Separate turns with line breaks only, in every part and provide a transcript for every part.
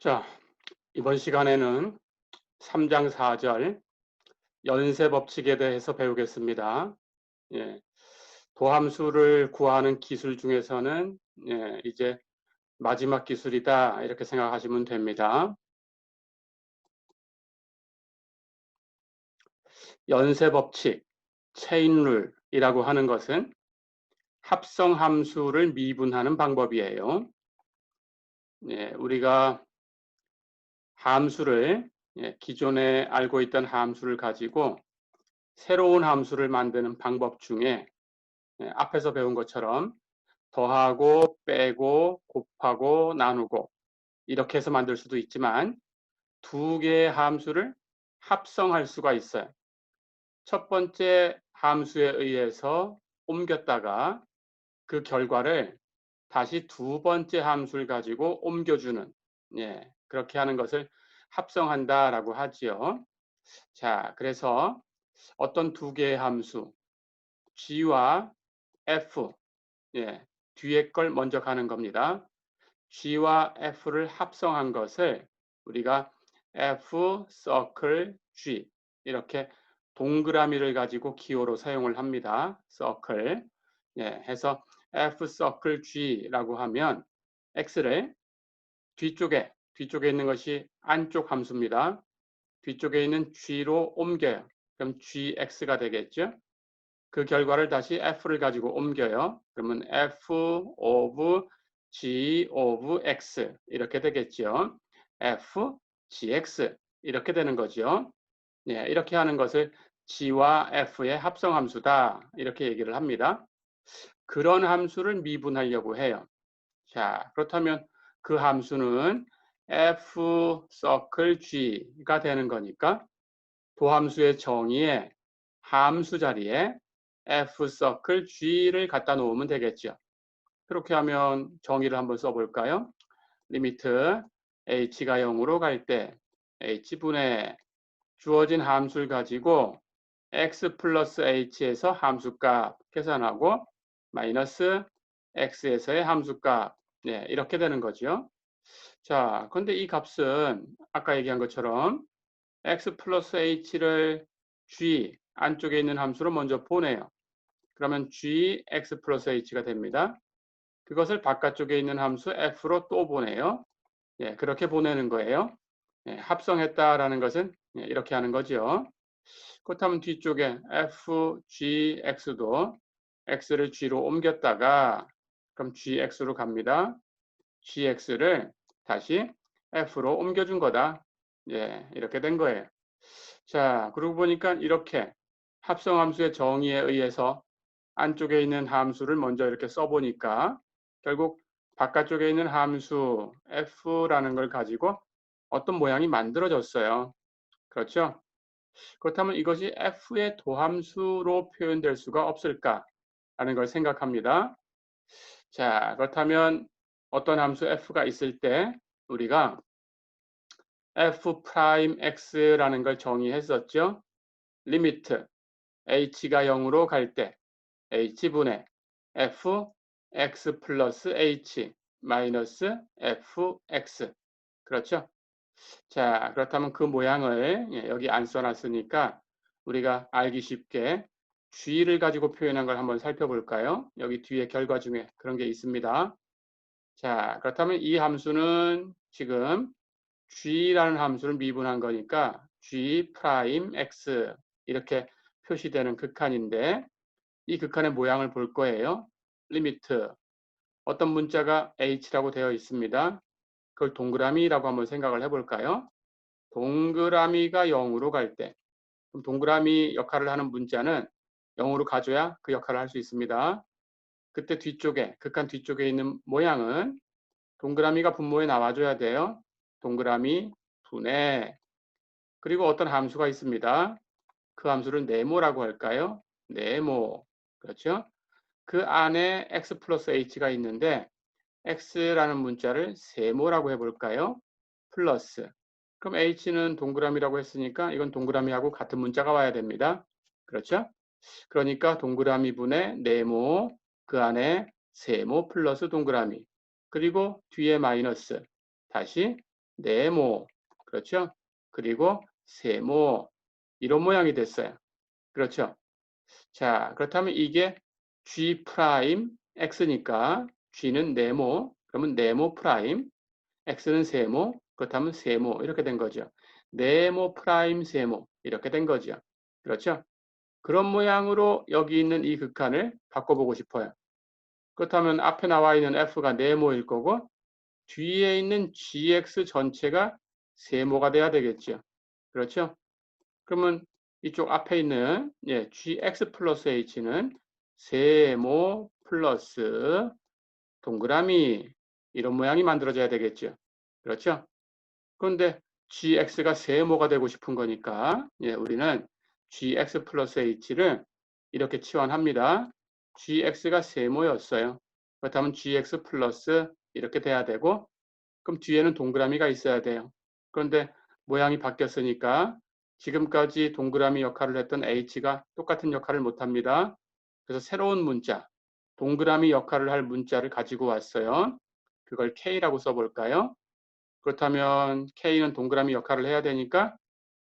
자, 이번 시간에는 3장 4절 연쇄 법칙에 대해서 배우겠습니다. 예, 도함수를 구하는 기술 중에서는 예, 이제 마지막 기술이다 이렇게 생각하시면 됩니다. 연쇄 법칙, 체인 룰이라고 하는 것은 합성 함수를 미분하는 방법이에요. 예, 우리가 함수를 예, 기존에 알고 있던 함수를 가지고 새로운 함수를 만드는 방법 중에 예, 앞에서 배운 것처럼 더하고 빼고 곱하고 나누고 이렇게 해서 만들 수도 있지만 두 개의 함수를 합성할 수가 있어요. 첫 번째 함수에 의해서 옮겼다가 그 결과를 다시 두 번째 함수를 가지고 옮겨주는 예, 그렇게 하는 것을 합성한다라고 하지요. 자, 그래서 어떤 두 개의 함수 g와 f 예, 뒤에 걸 먼저 가는 겁니다. g와 f를 합성한 것을 우리가 f circle g 이렇게 동그라미를 가지고 기호로 사용을 합니다. circle 예, 해서 f circle g라고 하면 x를 뒤쪽에 뒤쪽에 있는 것이 안쪽 함수입니다. 뒤쪽에 있는 g로 옮겨요. 그럼 gx가 되겠죠. 그 결과를 다시 f를 가지고 옮겨요. 그러면 f of g of x 이렇게 되겠죠. f gx 이렇게 되는 거죠. 네, 이렇게 하는 것을 g와 f의 합성 함수다 이렇게 얘기를 합니다. 그런 함수를 미분하려고 해요. 자, 그렇다면 그 함수는 f circle g가 되는 거니까 도함수의 정의에 함수 자리에 f circle g를 갖다 놓으면 되겠죠. 그렇게 하면 정의를 한번 써볼까요? 리미트 h가 0으로 갈 때 h분의 주어진 함수를 가지고 x 플러스 h에서 함수값 계산하고 마이너스 x에서의 함수값 네, 이렇게 되는 거죠. 자, 근데 이 값은 아까 얘기한 것처럼 x 플러스 h를 g 안쪽에 있는 함수로 먼저 보내요. 그러면 g x 플러스 h가 됩니다. 그것을 바깥쪽에 있는 함수 f로 또 보내요. 예, 그렇게 보내는 거예요. 예, 합성했다라는 것은 예, 이렇게 하는 거죠. 그렇다면 뒤쪽에 f, g, x도 x를 g로 옮겼다가 그럼 gx로 갑니다. gx를 다시 f로 옮겨준 거다. 예, 이렇게 된 거예요. 자, 그러고 보니까 이렇게 합성함수의 정의에 의해서 안쪽에 있는 함수를 먼저 이렇게 써보니까 결국 바깥쪽에 있는 함수 f라는 걸 가지고 어떤 모양이 만들어졌어요. 그렇죠? 그렇다면 이것이 f의 도함수로 표현될 수가 없을까? 라는 걸 생각합니다. 자, 그렇다면 어떤 함수 f가 있을 때 우리가 f 프라임 x라는 걸 정의했었죠. 리미트 h가 0으로 갈 때 h분의 f x 플러스 h 마이너스 fx 그렇죠? 자 그렇다면 그 모양을 예, 여기 안 써놨으니까 우리가 알기 쉽게 g를 가지고 표현한 걸 한번 살펴볼까요? 여기 뒤에 결과 중에 그런 게 있습니다. 자, 그렇다면 이 함수는 지금 g라는 함수를 미분한 거니까 g 프라임 x 이렇게 표시되는 극한인데 이 극한의 모양을 볼 거예요. 리미트 어떤 문자가 h라고 되어 있습니다. 그걸 동그라미라고 한번 생각을 해볼까요? 동그라미가 0으로 갈 때 동그라미 역할을 하는 문자는 0으로 가줘야 그 역할을 할 수 있습니다. 그때 뒤쪽에 극한 뒤쪽에 있는 모양은 동그라미가 분모에 나와줘야 돼요. 동그라미 분해 그리고 어떤 함수가 있습니다. 그 함수를 네모라고 할까요? 네모 그렇죠? 그 안에 x 플러스 h가 있는데 x라는 문자를 세모라고 해볼까요? 플러스 그럼 h는 동그라미라고 했으니까 이건 동그라미하고 같은 문자가 와야 됩니다. 그렇죠? 그러니까 동그라미 분의 네모 그 안에 세모 플러스 동그라미 그리고 뒤에 마이너스 다시 네모, 그렇죠? 그리고 세모, 이런 모양이 됐어요. 그렇죠? 자, 그렇다면 이게 G 프라임 X니까 G는 네모, 그러면 네모 프라임, X는 세모, 그렇다면 세모 이렇게 된 거죠. 네모 프라임 세모 이렇게 된 거죠. 그렇죠? 그런 모양으로 여기 있는 이 극한을 바꿔보고 싶어요. 그렇다면 앞에 나와 있는 F가 네모일 거고 뒤에 있는 GX 전체가 세모가 돼야 되겠죠. 그렇죠? 그러면 이쪽 앞에 있는 예, GX 플러스 H는 세모 플러스 동그라미 이런 모양이 만들어져야 되겠죠. 그렇죠? 그런데 GX가 세모가 되고 싶은 거니까 예, 우리는 GX 플러스 H를 이렇게 치환합니다. GX가 세모였어요. 그렇다면 GX 플러스 이렇게 돼야 되고 그럼 뒤에는 동그라미가 있어야 돼요. 그런데 모양이 바뀌었으니까 지금까지 동그라미 역할을 했던 H가 똑같은 역할을 못합니다. 그래서 새로운 문자, 동그라미 역할을 할 문자를 가지고 왔어요. 그걸 K라고 써볼까요? 그렇다면 K는 동그라미 역할을 해야 되니까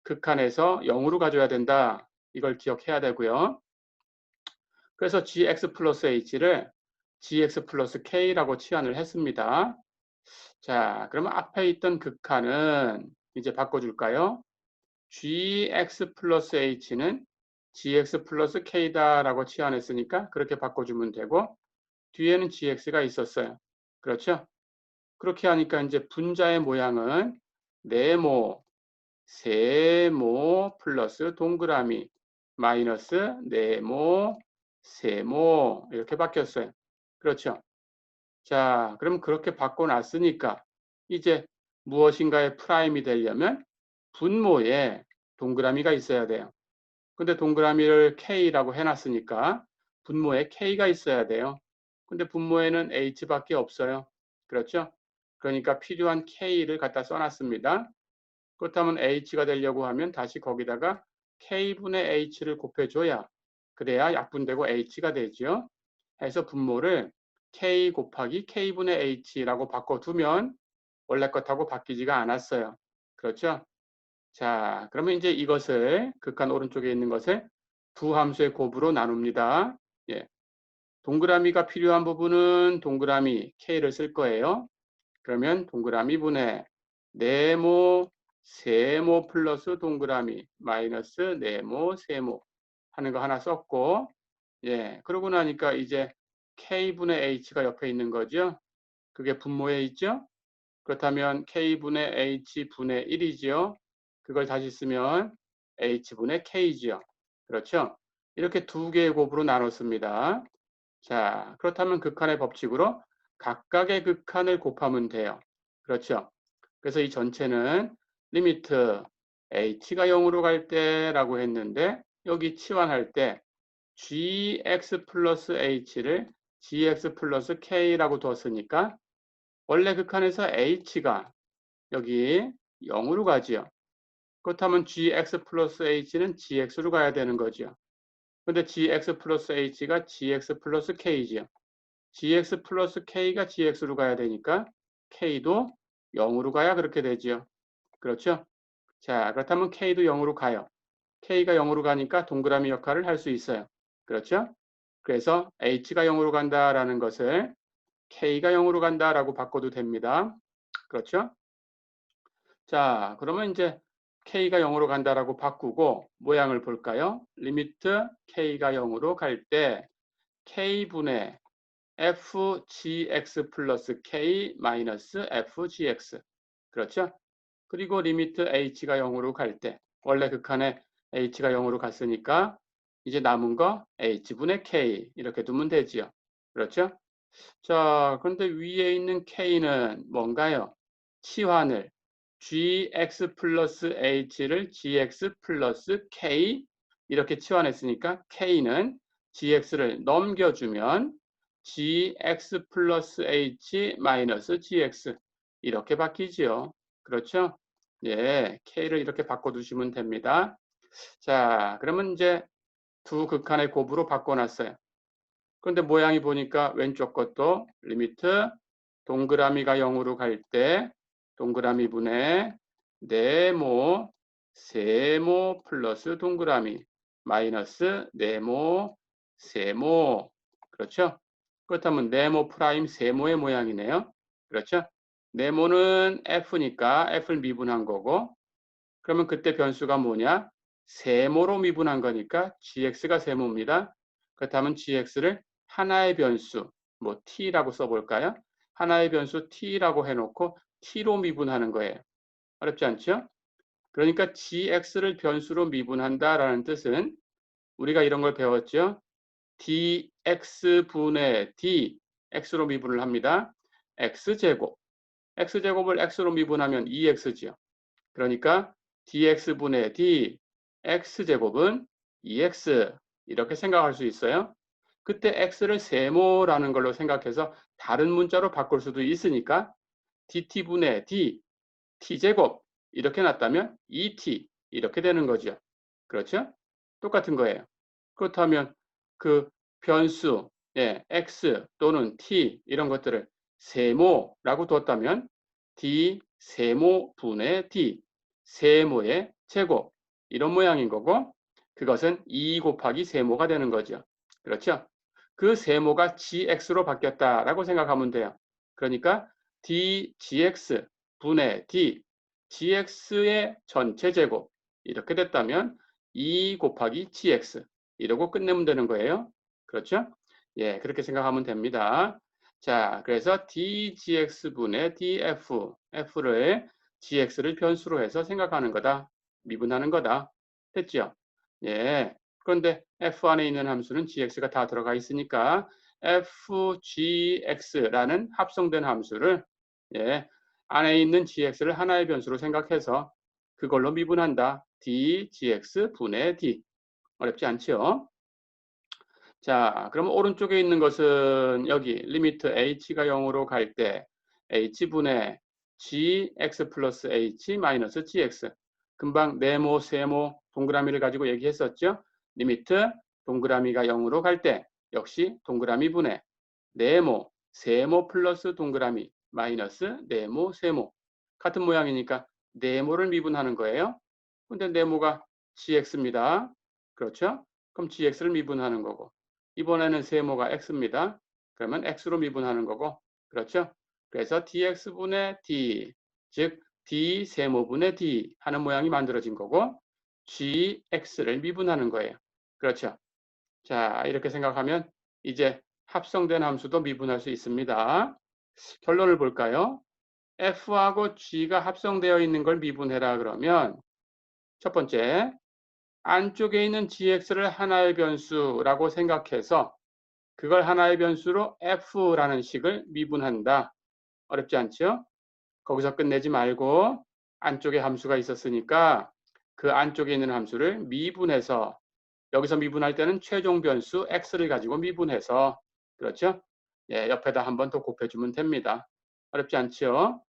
극한에서 0으로 가져야 된다. 이걸 기억해야 되고요. 그래서 gx 플러스 h를 gx 플러스 k라고 치환을 했습니다. 자, 그러면 앞에 있던 극한은 이제 바꿔줄까요? gx 플러스 h는 gx 플러스 k다라고 치환했으니까 그렇게 바꿔주면 되고 뒤에는 gx가 있었어요. 그렇죠? 그렇게 하니까 이제 분자의 모양은 네모, 세모 플러스 동그라미 마이너스 네모, 세모 이렇게 바뀌었어요. 그렇죠? 자, 그럼 그렇게 바꿔놨으니까 이제 무엇인가의 프라임이 되려면 분모에 동그라미가 있어야 돼요. 근데 동그라미를 K라고 해놨으니까 분모에 K가 있어야 돼요. 근데 분모에는 H밖에 없어요. 그렇죠? 그러니까 필요한 K를 갖다 써놨습니다. 그렇다면 H가 되려고 하면 다시 거기다가 K분의 H를 곱해줘야 그래야 약분되고 H가 되죠. 해서 분모를 K 곱하기 K분의 H라고 바꿔두면 원래 것하고 바뀌지가 않았어요. 그렇죠? 자, 그러면 이제 이것을 극한 오른쪽에 있는 것을 두 함수의 곱으로 나눕니다. 예. 동그라미가 필요한 부분은 동그라미 K를 쓸 거예요. 그러면 동그라미 분의 네모, 세모 플러스 동그라미 마이너스 네모, 세모 하는 거 하나 썼고 예, 그러고 나니까 이제 K분의 H가 옆에 있는 거죠. 그게 분모에 있죠. 그렇다면 K분의 H분의 1이죠. 그걸 다시 쓰면 H분의 K지요. 그렇죠? 이렇게 두 개의 곱으로 나눴습니다. 자, 그렇다면 극한의 법칙으로 각각의 극한을 곱하면 돼요. 그렇죠? 그래서 이 전체는 리미트 h가 0으로 갈 때라고 했는데 여기 치환할 때 gx 플러스 h를 gx 플러스 k라고 두었으니까 원래 극한에서 h가 여기 0으로 가지요. 그렇다면 gx 플러스 h는 gx로 가야 되는 거죠. 근데 gx 플러스 h가 gx 플러스 k지요. gx 플러스 k가 gx로 가야 되니까 k도 0으로 가야 그렇게 되지요. 그렇죠? 자, 그렇다면 k도 0으로 가요. K가 0으로 가니까 동그라미 역할을 할 수 있어요. 그렇죠? 그래서 h가 0으로 간다라는 것을 k가 0으로 간다라고 바꿔도 됩니다. 그렇죠? 자, 그러면 이제 k가 0으로 간다라고 바꾸고 모양을 볼까요? 리미트 k가 0으로 갈 때 k분의 fgx 플러스 k 마이너스 fgx 그렇죠? 그리고 리미트 h가 0으로 갈 때 원래 극한에 h가 0으로 갔으니까 이제 남은 거 h분의 k 이렇게 두면 되지요. 그렇죠? 자, 그런데 위에 있는 k는 뭔가요? 치환을 gx 플러스 h를 gx 플러스 k 이렇게 치환했으니까 k는 gx를 넘겨주면 gx 플러스 h 마이너스 gx 이렇게 바뀌지요. 그렇죠? 예, k를 이렇게 바꿔두시면 됩니다. 자, 그러면 이제 두 극한의 곱으로 바꿔놨어요. 그런데 모양이 보니까 왼쪽 것도 리미트 동그라미가 0으로 갈 때 동그라미 분의 네모 세모 플러스 동그라미 마이너스 네모 세모 그렇죠? 그렇다면 네모 프라임 세모의 모양이네요. 그렇죠? 네모는 f니까 f를 미분한 거고 그러면 그때 변수가 뭐냐? 세모로 미분한 거니까 gx가 세모입니다. 그렇다면 gx를 하나의 변수 뭐 t라고 써볼까요? 하나의 변수 t라고 해놓고 t로 미분하는 거예요. 어렵지 않죠? 그러니까 gx를 변수로 미분한다라는 뜻은 우리가 이런 걸 배웠죠. dx분의 d, x로 미분을 합니다. x제곱, x제곱을 x로 미분하면 2x지요. 그러니까 dx분의 d, x제곱은 2x 이렇게 생각할 수 있어요. 그때 x를 세모라는 걸로 생각해서 다른 문자로 바꿀 수도 있으니까 dt분의 d, t제곱 이렇게 놨다면 2t 이렇게 되는 거죠. 그렇죠? 똑같은 거예요. 그렇다면 그 변수 예, x 또는 t 이런 것들을 세모라고 뒀다면 d 세모분의 d 세모의 제곱 이런 모양인 거고 그것은 2 곱하기 세모가 되는 거죠. 그렇죠? 그 세모가 gx로 바뀌었다라고 생각하면 돼요. 그러니까 dgx 분의 d gx의 전체 제곱 이렇게 됐다면 2 곱하기 gx 이러고 끝내면 되는 거예요. 그렇죠? 예, 그렇게 생각하면 됩니다. 자, 그래서 dgx분의 df, f를 gx를 변수로 해서 생각하는 거다. 미분하는 거다. 됐죠? 예. 그런데 f 안에 있는 함수는 gx가 다 들어가 있으니까 fgx라는 합성된 함수를 예, 안에 있는 gx를 하나의 변수로 생각해서 그걸로 미분한다. dgx 분의 d. 어렵지 않죠? 자, 그럼 오른쪽에 있는 것은 여기 리미트 h가 0으로 갈 때 h분의 gx 플러스 h 마이너스 gx 금방 네모, 세모, 동그라미를 가지고 얘기했었죠. 리미트 동그라미가 0으로 갈 때 역시 동그라미 분의 네모, 세모 플러스 동그라미 마이너스 네모, 세모 같은 모양이니까 네모를 미분하는 거예요. 근데 네모가 gx입니다. 그렇죠? 그럼 gx를 미분하는 거고 이번에는 세모가 x입니다. 그러면 x로 미분하는 거고 그렇죠? 그래서 dx분의 d 즉 d 세모분의 d 하는 모양이 만들어진 거고 gx를 미분하는 거예요. 그렇죠? 자 이렇게 생각하면 이제 합성된 함수도 미분할 수 있습니다. 결론을 볼까요? f하고 g가 합성되어 있는 걸 미분해라 그러면 첫 번째 안쪽에 있는 gx를 하나의 변수라고 생각해서 그걸 하나의 변수로 f라는 식을 미분한다. 어렵지 않죠? 거기서 끝내지 말고 안쪽에 함수가 있었으니까 그 안쪽에 있는 함수를 미분해서 여기서 미분할 때는 최종 변수 x를 가지고 미분해서 그렇죠? 예, 옆에다 한 번 더 곱해주면 됩니다. 어렵지 않죠?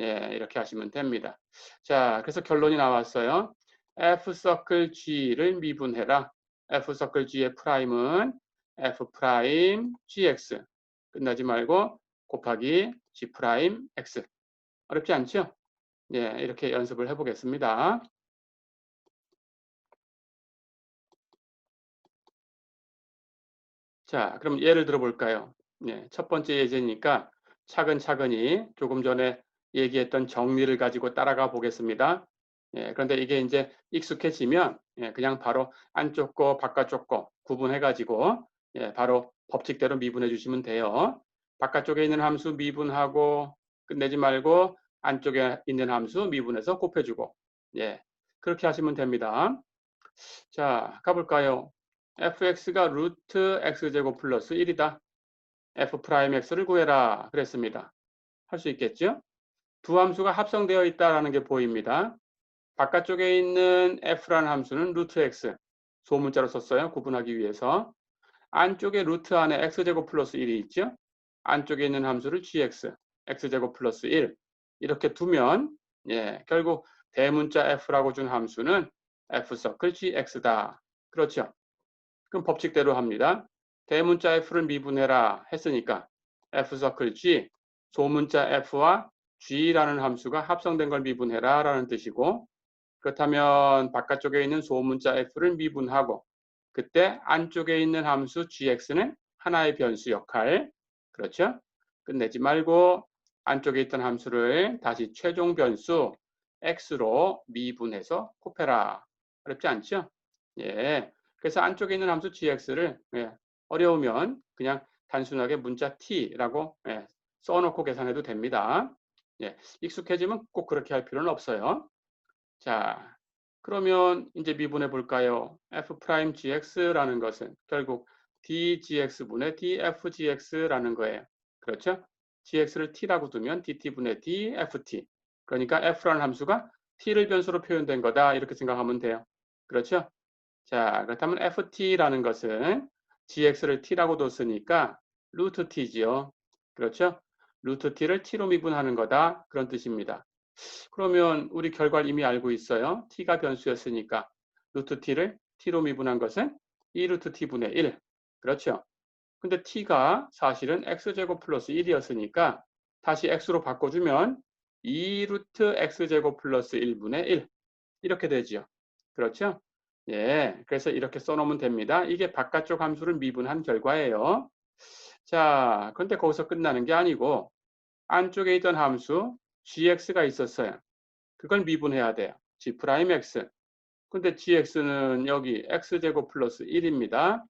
예, 이렇게 하시면 됩니다. 자, 그래서 결론이 나왔어요. f 서클 g를 미분해라. f 서클 g의 프라임은 f 프라임 gx 끝나지 말고 곱하기 g 프라임 x 어렵지 않죠? 예, 이렇게 연습을 해보겠습니다. 자, 그럼 예를 들어 볼까요? 예, 첫 번째 예제니까 차근차근히 조금 전에 얘기했던 정리를 가지고 따라가 보겠습니다. 예, 그런데 이게 이제 익숙해지면 예, 그냥 바로 안쪽 거 바깥쪽 거 구분해 가지고 예, 바로 법칙대로 미분해 주시면 돼요. 바깥쪽에 있는 함수 미분하고 끝내지 말고 안쪽에 있는 함수 미분해서 곱해주고 예 그렇게 하시면 됩니다. 자 가볼까요? fx가 루트 x제곱 플러스 1이다. f 프라임 x를 구해라 그랬습니다. 할 수 있겠죠? 두 함수가 합성되어 있다는 게 보입니다. 바깥쪽에 있는 f라는 함수는 루트 x 소문자로 썼어요. 구분하기 위해서. 안쪽에 루트 안에 x제곱 플러스 1이 있죠. 안쪽에 있는 함수를 gx, x제곱 플러스 1 이렇게 두면 예, 결국 대문자 f라고 준 함수는 f 서클 gx다. 그렇죠. 그럼 법칙대로 합니다. 대문자 f를 미분해라 했으니까 f 서클 g 소문자 f와 g라는 함수가 합성된 걸 미분해라 라는 뜻이고 그렇다면 바깥쪽에 있는 소문자 f를 미분하고 그때 안쪽에 있는 함수 gx는 하나의 변수 역할 그렇죠? 끝내지 말고 안쪽에 있던 함수를 다시 최종 변수 x로 미분해서 곱해라. 어렵지 않죠? 예. 그래서 안쪽에 있는 함수 gx를 예, 어려우면 그냥 단순하게 문자 t라고 예, 써놓고 계산해도 됩니다. 예, 익숙해지면 꼭 그렇게 할 필요는 없어요. 자, 그러면 이제 미분해 볼까요? f'gx라는 것은 결국 dgx분의 dfgx라는 거예요. 그렇죠? Gx를 t라고 두면 dt분의 dft. 그러니까 f라는 함수가 t를 변수로 표현된 거다. 이렇게 생각하면 돼요. 그렇죠? 자, 그렇다면 ft라는 것은 gx를 t라고 뒀으니까 루트 t지요. 그렇죠? 루트 t를 t로 미분하는 거다. 그런 뜻입니다. 그러면 우리 결과를 이미 알고 있어요. t가 변수였으니까 루트 t를 t로 미분한 것은 2루트 t분의 1. 그렇죠? 근데 t가 사실은 x제곱 플러스 1이었으니까 다시 x로 바꿔주면 2루트 x제곱 플러스 1분의 1 이렇게 되죠. 그렇죠? 예, 그래서 이렇게 써놓으면 됩니다. 이게 바깥쪽 함수를 미분한 결과예요. 자, 그런데 거기서 끝나는 게 아니고 안쪽에 있던 함수 gx가 있었어요. 그걸 미분해야 돼요. g'x. 근데 gx는 여기 x제곱 플러스 1입니다.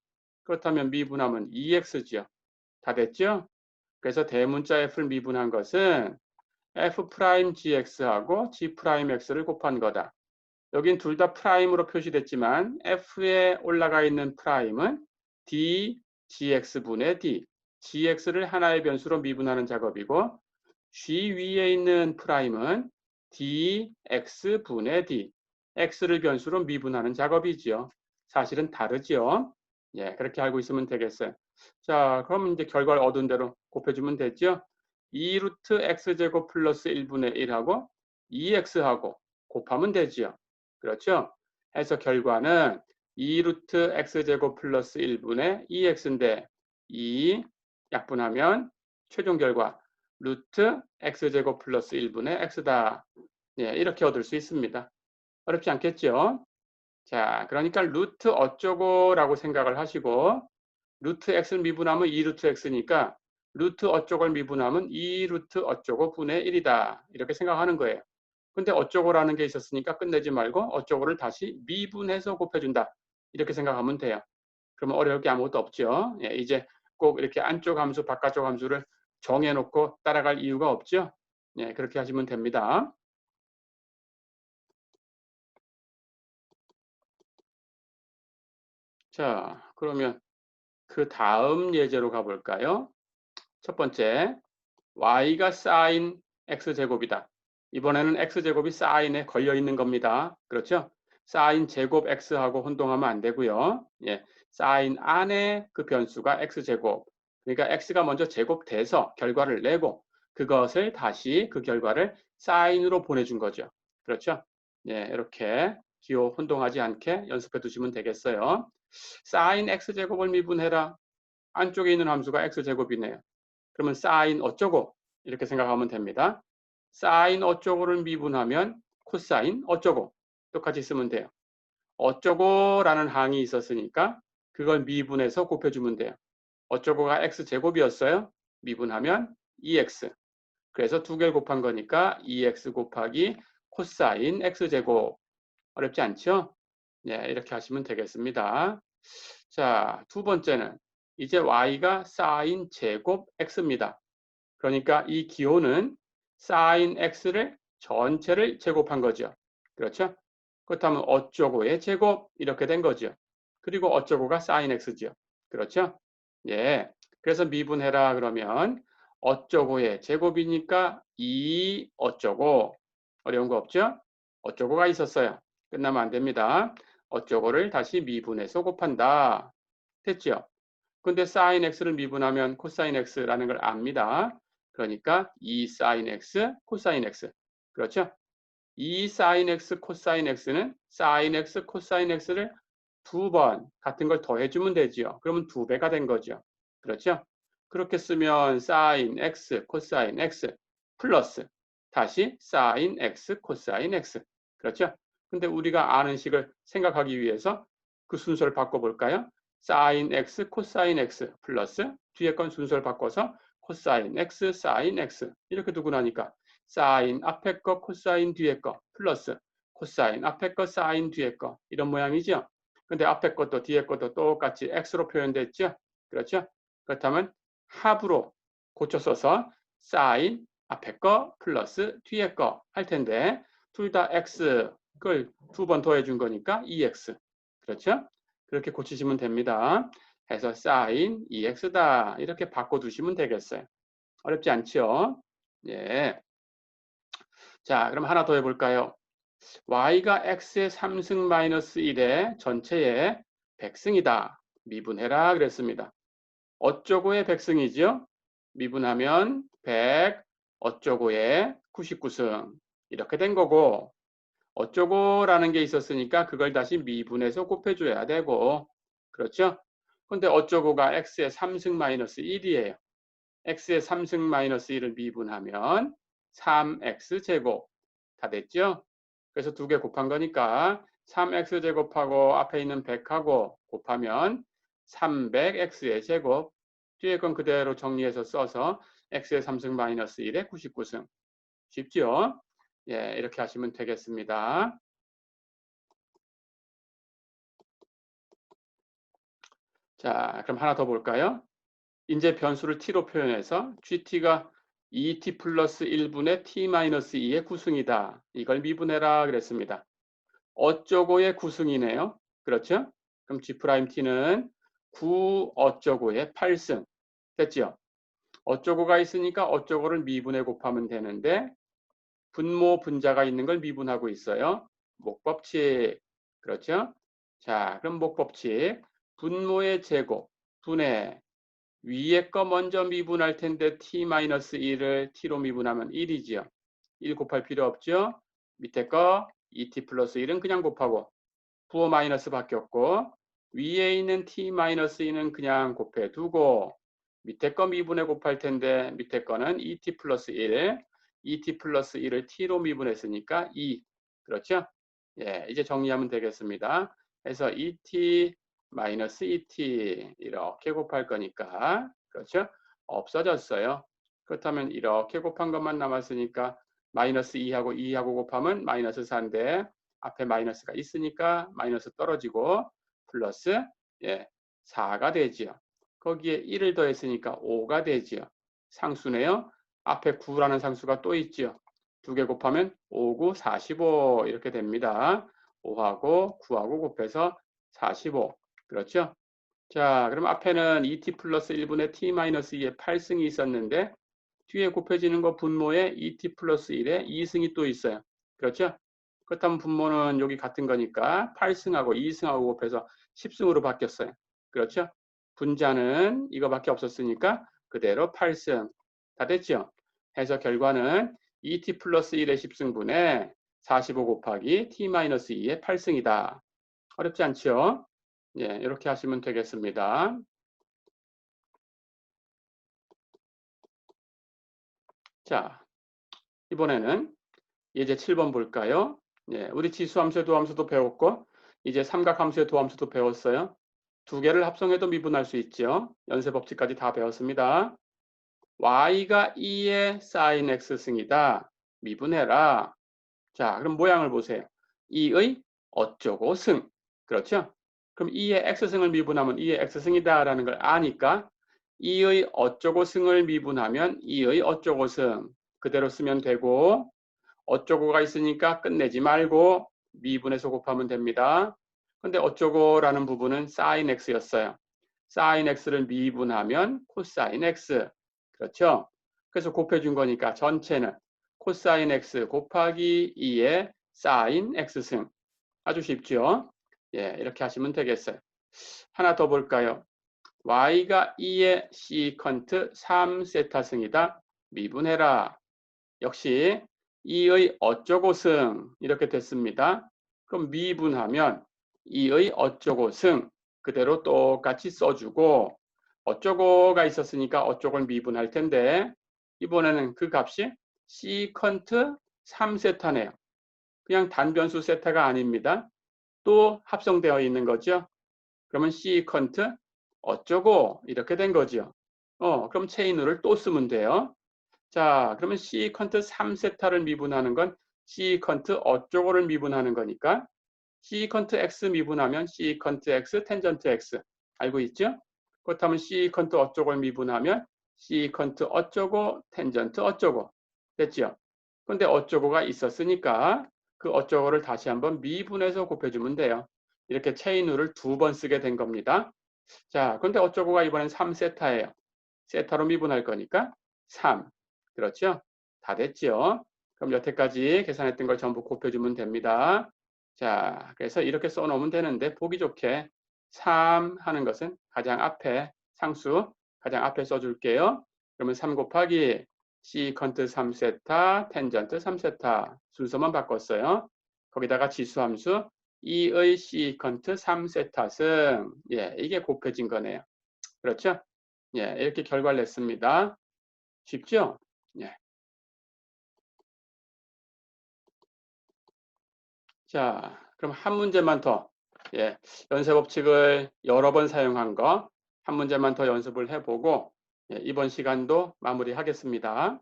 그렇다면 미분하면 2x죠. 다 됐죠? 그래서 대문자 f를 미분한 것은 f'gx하고 g'x를 곱한 거다. 여긴 둘 다 프라임으로 표시됐지만 f에 올라가 있는 프라임은 d gx분의 d, gx를 하나의 변수로 미분하는 작업이고 g 위에 있는 프라임은 dx분의 d, x를 변수로 미분하는 작업이지요. 사실은 다르지요. 예, 그렇게 알고 있으면 되겠어요. 자, 그럼 이제 결과를 얻은 대로 곱해주면 되죠. 2루트 x제곱 플러스 1분의 1하고 2x하고 곱하면 되지요. 그렇죠? 해서 결과는 2루트 x제곱 플러스 1분의 2x인데 2 약분하면 최종 결과 루트 x제곱 플러스 1분의 x다. 예, 이렇게 얻을 수 있습니다. 어렵지 않겠죠? 자, 그러니까 루트 어쩌고라고 생각을 하시고 루트 x를 미분하면 2루트 x니까 루트 어쩌고를 미분하면 2루트 어쩌고 분의 1이다. 이렇게 생각하는 거예요. 근데 어쩌고라는 게 있었으니까 끝내지 말고 어쩌고를 다시 미분해서 곱해준다. 이렇게 생각하면 돼요. 그러면 어려울 게 아무것도 없죠. 예, 이제 꼭 이렇게 안쪽 함수, 바깥쪽 함수를 정해놓고 따라갈 이유가 없죠. 예, 그렇게 하시면 됩니다. 자, 그러면 그 다음 예제로 가볼까요? 첫 번째, y가 사인 x제곱이다. 이번에는 x제곱이 사인에 걸려 있는 겁니다. 그렇죠? 사인 제곱 x하고 혼동하면 안 되고요. 예, 사인 안에 그 변수가 x제곱. 그러니까 x가 먼저 제곱돼서 결과를 내고 그것을 다시 그 결과를 사인으로 보내준 거죠. 그렇죠? 예, 이렇게 기호 혼동하지 않게 연습해 두시면 되겠어요. 사인 x제곱을 미분해라. 안쪽에 있는 함수가 x제곱이네요. 그러면 사인 어쩌고 이렇게 생각하면 됩니다. 사인 어쩌고를 미분하면 코사인 어쩌고 똑같이 쓰면 돼요. 어쩌고라는 항이 있었으니까 그걸 미분해서 곱해주면 돼요. 어쩌고가 x제곱이었어요. 미분하면 2x. 그래서 두 개를 곱한 거니까 2x 곱하기 코사인 x제곱. 어렵지 않죠? 네, 이렇게 하시면 되겠습니다. 자, 두 번째는 이제 y가 사인 제곱 x입니다. 그러니까 이 기호는 사인 x를 전체를 제곱한 거죠. 그렇죠? 그렇다면 어쩌고의 제곱 이렇게 된 거죠. 그리고 어쩌고가 사인 x죠. 그렇죠? 예. 그래서 미분해라 그러면 어쩌고의 제곱이니까 이 어쩌고 어려운 거 없죠? 어쩌고가 있었어요. 끝나면 안 됩니다. 어쩌고를 다시 미분해서 곱한다. 됐죠? 근데 사인 x를 미분하면 코사인 x라는 걸 압니다. 그러니까 2 사인 x, 코사인 x. 그렇죠? 2 사인 x, 코사인 x는 사인 x, 코사인 x를 두 번 같은 걸 더해주면 되지요. 그러면 두 배가 된 거죠. 그렇죠? 그렇게 쓰면 사인 x, 코사인 x 플러스 다시 사인 x, 코사인 x. 그렇죠? 근데 우리가 아는 식을 생각하기 위해서 그 순서를 바꿔볼까요? 사인 x, 코사인 x 플러스 뒤에 건 순서를 바꿔서 코사인 x, 사인 x 이렇게 두고 나니까 사인 앞에 거, 코사인 뒤에 거 플러스 코사인 앞에 거, 사인 뒤에 거 이런 모양이죠. 근데 앞에 것도 뒤에 것도 똑같이 x로 표현됐죠. 그렇죠? 그렇다면 합으로 고쳐 써서 사인 앞에 거 플러스 뒤에 거 할 텐데 둘 다 x 그걸 두 번 더해 준 거니까 2x. 그렇죠? 그렇게 고치시면 됩니다. 해서 사인 2x다. 이렇게 바꿔 두시면 되겠어요. 어렵지 않죠? 예. 자, 그럼 하나 더 해볼까요? y가 x의 3승 마이너스 1의 전체의 백승이다. 미분해라 그랬습니다. 어쩌고의 백승이죠? 미분하면 100, 어쩌고의 99승. 이렇게 된 거고 어쩌고라는 게 있었으니까 그걸 다시 미분해서 곱해줘야 되고 그렇죠? 근데 어쩌고가 x의 3승 마이너스 1이에요. x의 3승 마이너스 1을 미분하면 3x제곱 다 됐죠? 그래서 두 개 곱한 거니까 3x제곱하고 앞에 있는 100하고 곱하면 300x의 제곱 뒤에 건 그대로 정리해서 써서 x의 3승 마이너스 1의 99승 쉽죠? 예, 이렇게 하시면 되겠습니다. 자, 그럼 하나 더 볼까요? 이제 변수를 t로 표현해서 gt가 2t 플러스 1분의 t 마이너스 2의 구승이다. 이걸 미분해라 그랬습니다. 어쩌고의 구승이네요. 그렇죠? 그럼 g't는 9 어쩌고의 8승. 됐죠? 어쩌고가 있으니까 어쩌고를 미분해 곱하면 되는데 분모 분자가 있는 걸 미분하고 있어요. 목법칙. 그렇죠? 자, 그럼 목법칙. 분모의 제곱, 분의 위에 거 먼저 미분할 텐데 t-1을 t로 미분하면 1이지요. 1 곱할 필요 없죠. 밑에 거 2t 플러스 1은 그냥 곱하고 부호 마이너스 바뀌었고 위에 있는 t-2는 그냥 곱해 두고 밑에 거 미분해 곱할 텐데 밑에 거는 2t 플러스 1, 2t 플러스 1을 t로 미분했으니까 2. 그렇죠? 예, 이제 정리하면 되겠습니다. 그래서 2t 마이너스 2t 이렇게 곱할 거니까 그렇죠? 없어졌어요. 그렇다면 이렇게 곱한 것만 남았으니까 마이너스 2하고 2하고 곱하면 마이너스 4인데 앞에 마이너스가 있으니까 마이너스 떨어지고 플러스 예, 4가 되지요. 거기에 1을 더했으니까 5가 되지요. 상수네요. 앞에 9라는 상수가 또 있지요. 두 개 곱하면 5, 9, 45 이렇게 됩니다. 5하고 9하고 곱해서 45. 그렇죠? 자, 그럼 앞에는 2t 플러스 1분의 t-2의 8승이 있었는데 뒤에 곱해지는 거 분모에 2t 플러스 1에 2승이 또 있어요. 그렇죠? 그렇다면 분모는 여기 같은 거니까 8승하고 2승하고 곱해서 10승으로 바뀌었어요. 그렇죠? 분자는 이거밖에 없었으니까 그대로 8승. 다 됐죠? 해서 결과는 2t 플러스 1의 10승분의 45 곱하기 t-2의 8승이다. 어렵지 않죠? 예, 이렇게 하시면 되겠습니다. 자, 이번에는 이제 7번 볼까요? 예, 우리 지수함수의 도함수도 배웠고 이제 삼각함수의 도함수도 배웠어요. 두 개를 합성해도 미분할 수 있죠. 연쇄 법칙까지 다 배웠습니다. Y가 2의 sin x승이다. 미분해라. 자, 그럼 모양을 보세요. 2의 어쩌고 승. 그렇죠? 그럼 2의 x승을 미분하면 2의 x승이다 라는 걸 아니까 2의 어쩌고 승을 미분하면 2의 어쩌고 승 그대로 쓰면 되고 어쩌고가 있으니까 끝내지 말고 미분해서 곱하면 됩니다. 근데 어쩌고라는 부분은 sin x였어요. sin x를 미분하면 코사인 x. 그렇죠? 그래서 곱해준 거니까 전체는 코사인 x 곱하기 2의 sin x승. 아주 쉽죠? 예, 이렇게 하시면 되겠어요. 하나 더 볼까요? y가 2의 시컨트 3세타승이다. 미분해라. 역시 2의 어쩌고 승 이렇게 됐습니다. 그럼 미분하면 2의 어쩌고 승 그대로 똑같이 써주고 어쩌고가 있었으니까 어쩌고를 미분할 텐데 이번에는 그 값이 시컨트 3세타네요. 그냥 단변수 세타가 아닙니다. 또 합성되어 있는 거죠. 그러면 시컨트 어쩌고 이렇게 된 거죠. 어, 그럼 체인룰을 또 쓰면 돼요. 자, 그러면 시컨트 3세타를 미분하는 건 시컨트 어쩌고를 미분하는 거니까 시컨트 x 미분하면 시컨트 x 텐전트 x 알고 있죠? 그렇다면 시컨트 어쩌고를 미분하면 시컨트 어쩌고 텐전트 어쩌고 됐죠? 근데 어쩌고가 있었으니까 그 어쩌고를 다시 한번 미분해서 곱해주면 돼요. 이렇게 체인 룰을 두 번 쓰게 된 겁니다. 자, 근데 어쩌고가 이번엔 3세타예요. 세타로 미분할 거니까 3. 그렇죠? 다 됐죠? 그럼 여태까지 계산했던 걸 전부 곱해주면 됩니다. 자, 그래서 이렇게 써놓으면 되는데 보기 좋게 3 하는 것은 가장 앞에 상수 가장 앞에 써줄게요. 그러면 3 곱하기 시컨트 3세타, 텐전트 3세타 순서만 바꿨어요. 거기다가 지수함수 2의 시컨트 3세타 승 예, 이게 곱해진 거네요. 그렇죠? 예, 이렇게 결과를 냈습니다. 쉽죠? 예. 자, 그럼 한 문제만 더 예, 연쇄 법칙을 여러 번 사용한 거 한 문제만 더 연습을 해보고 예, 이번 시간도 마무리하겠습니다.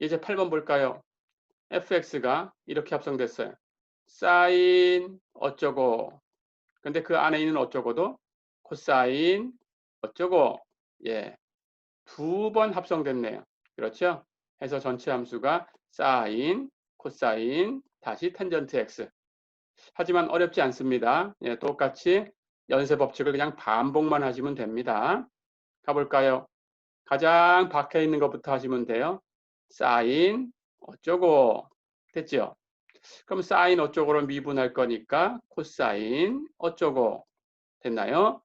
이제 8번 볼까요? fx가 이렇게 합성됐어요. 사인 어쩌고 근데 그 안에 있는 어쩌고도 코사인 어쩌고 예, 두 번 합성됐네요. 그렇죠? 해서 전체 함수가 사인, 코사인, 다시 텐전트 x 하지만 어렵지 않습니다. 예, 똑같이 연쇄 법칙을 그냥 반복만 하시면 됩니다. 가볼까요? 가장 박혀 있는 것부터 하시면 돼요. 사인 어쩌고 됐죠? 그럼 사인 어쩌고로 미분할 거니까 코사인 어쩌고 됐나요?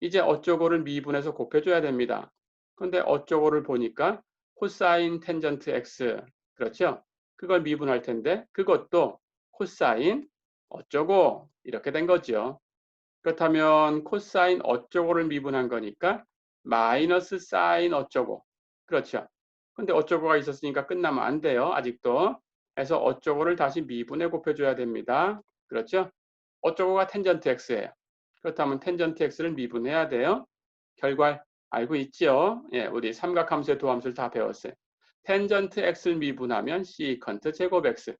이제 어쩌고를 미분해서 곱해줘야 됩니다. 근데 어쩌고를 보니까 코사인 텐전트 x 그렇죠? 그걸 미분할 텐데 그것도 코사인 어쩌고 이렇게 된 거죠. 그렇다면 코사인 어쩌고를 미분한 거니까 마이너스 사인 어쩌고 그렇죠. 근데 어쩌고가 있었으니까 끝나면 안 돼요. 아직도. 그래서 어쩌고를 다시 미분해 곱해줘야 됩니다. 그렇죠? 어쩌고가 텐전트 x예요. 그렇다면 텐전트 x를 미분해야 돼요. 결과 알고 있죠? 예, 우리 삼각함수의 도함수를 다 배웠어요. 텐전트 x를 미분하면 시컨트 제곱 x.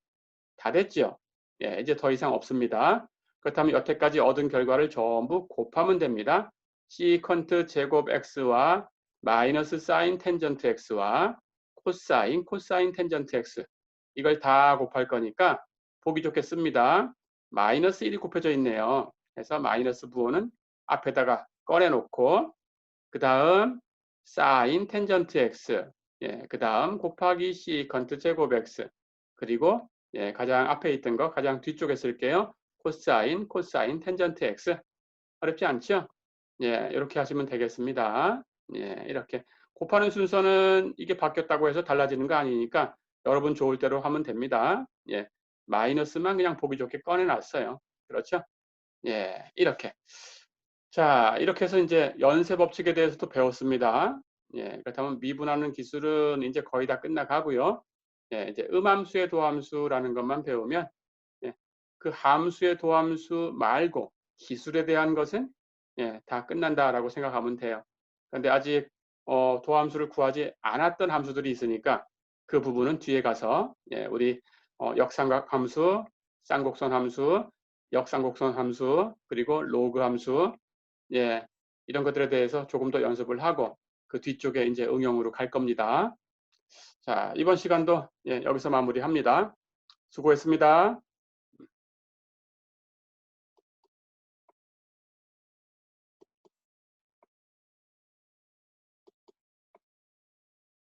다 됐죠? 예, 이제 더 이상 없습니다. 그렇다면 여태까지 얻은 결과를 전부 곱하면 됩니다. 시컨트 제곱 x와 마이너스 사인 텐전트 x와 코사인 코사인 텐전트 x 이걸 다 곱할 거니까 보기 좋게 씁니다. 마이너스 1이 곱해져 있네요. 그래서 마이너스 부호는 앞에다가 꺼내놓고 그 다음 사인 텐전트 x 예, 그 다음 곱하기 시컨트 제곱 x 그리고 예, 가장 앞에 있던 거 가장 뒤쪽에 쓸게요. 코사인, 코사인, 텐전트 x. 어렵지 않죠? 예, 이렇게 하시면 되겠습니다. 예, 이렇게. 곱하는 순서는 이게 바뀌었다고 해서 달라지는 거 아니니까 여러분 좋을 대로 하면 됩니다. 예, 마이너스만 그냥 보기 좋게 꺼내놨어요. 그렇죠? 예, 이렇게. 자, 이렇게 해서 이제 연쇄 법칙에 대해서도 배웠습니다. 예, 그렇다면 미분하는 기술은 이제 거의 다 끝나가고요. 예, 이제 음함수의 도함수라는 것만 배우면 예, 그 함수의 도함수 말고 기술에 대한 것은 예, 다 끝난다라고 생각하면 돼요. 그런데 아직 어, 도함수를 구하지 않았던 함수들이 있으니까 그 부분은 뒤에 가서 예, 우리 어, 역삼각 함수, 쌍곡선 함수, 역쌍곡선 함수, 그리고 로그 함수 예, 이런 것들에 대해서 조금 더 연습을 하고 그 뒤쪽에 이제 응용으로 갈 겁니다. 자, 이번 시간도 예, 여기서 마무리합니다. 수고했습니다.